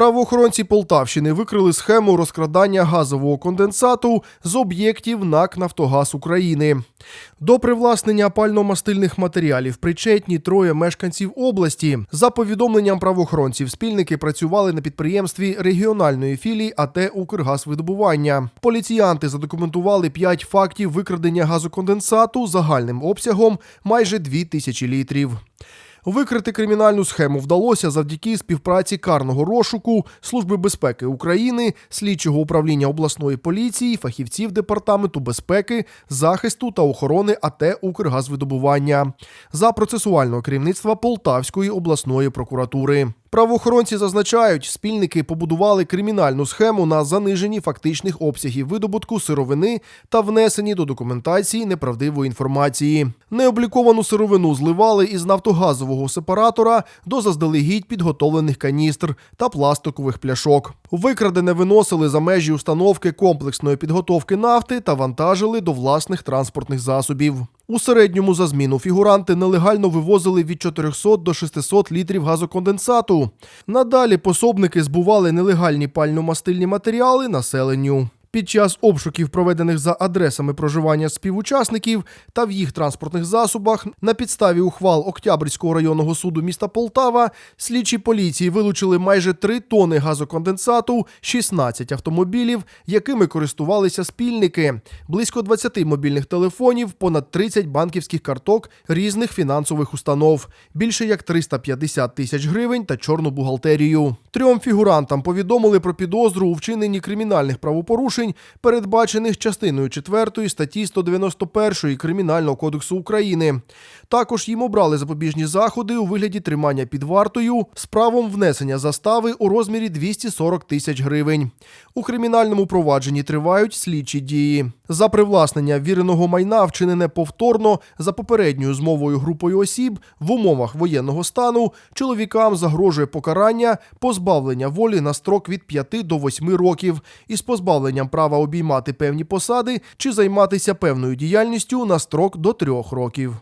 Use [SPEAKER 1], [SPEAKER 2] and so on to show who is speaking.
[SPEAKER 1] Правоохоронці Полтавщини викрили схему розкрадання газового конденсату з об'єктів НАК Нафтогаз України. До привласнення пально-мастильних матеріалів причетні троє мешканців області. За повідомленням правоохоронців, спільники працювали на підприємстві регіональної філії АТ «Укргазвидобування». Поліціянти задокументували п'ять фактів викрадення газоконденсату загальним обсягом майже 2 тисячі літрів. Викрити кримінальну схему вдалося завдяки співпраці карного розшуку Служби безпеки України, слідчого управління обласної поліції, фахівців департаменту безпеки, захисту та охорони АТ «Укргазвидобування» за процесуального керівництва Полтавської обласної прокуратури. Правоохоронці зазначають, спільники побудували кримінальну схему на заниженні фактичних обсягів видобутку сировини та внесенні до документації неправдивої інформації. Необліковану сировину зливали із нафтогазового сепаратора до заздалегідь підготовлених каністр та пластикових пляшок. Викрадене виносили за межі установки комплексної підготовки нафти та вантажили до власних транспортних засобів. У середньому за зміну фігуранти нелегально вивозили від 400 до 600 літрів газоконденсату. Надалі пособники збували нелегальні пально-мастильні матеріали населенню. Під час обшуків, проведених за адресами проживання співучасників та в їх транспортних засобах, на підставі ухвал Октябрьського районного суду міста Полтава, слідчі поліції вилучили майже 3 тони газоконденсату, 16 автомобілів, якими користувалися спільники, близько 20 мобільних телефонів, понад 30 банківських карток різних фінансових установ, більше як 350 тисяч гривень та чорну бухгалтерію. Трьом фігурантам повідомили про підозру у вчиненні кримінальних правопорушень, передбачених частиною 4 статті 191 Кримінального кодексу України. Також їм обрали запобіжні заходи у вигляді тримання під вартою з правом внесення застави у розмірі 240 тисяч гривень. У кримінальному провадженні тривають слідчі дії. За привласнення віреного майна вчинене повторно за попередньою змовою групою осіб в умовах воєнного стану чоловікам загрожує покарання позбавлення волі на строк від 5 до 8 років із позбавленням права обіймати певні посади чи займатися певною діяльністю на строк до трьох років.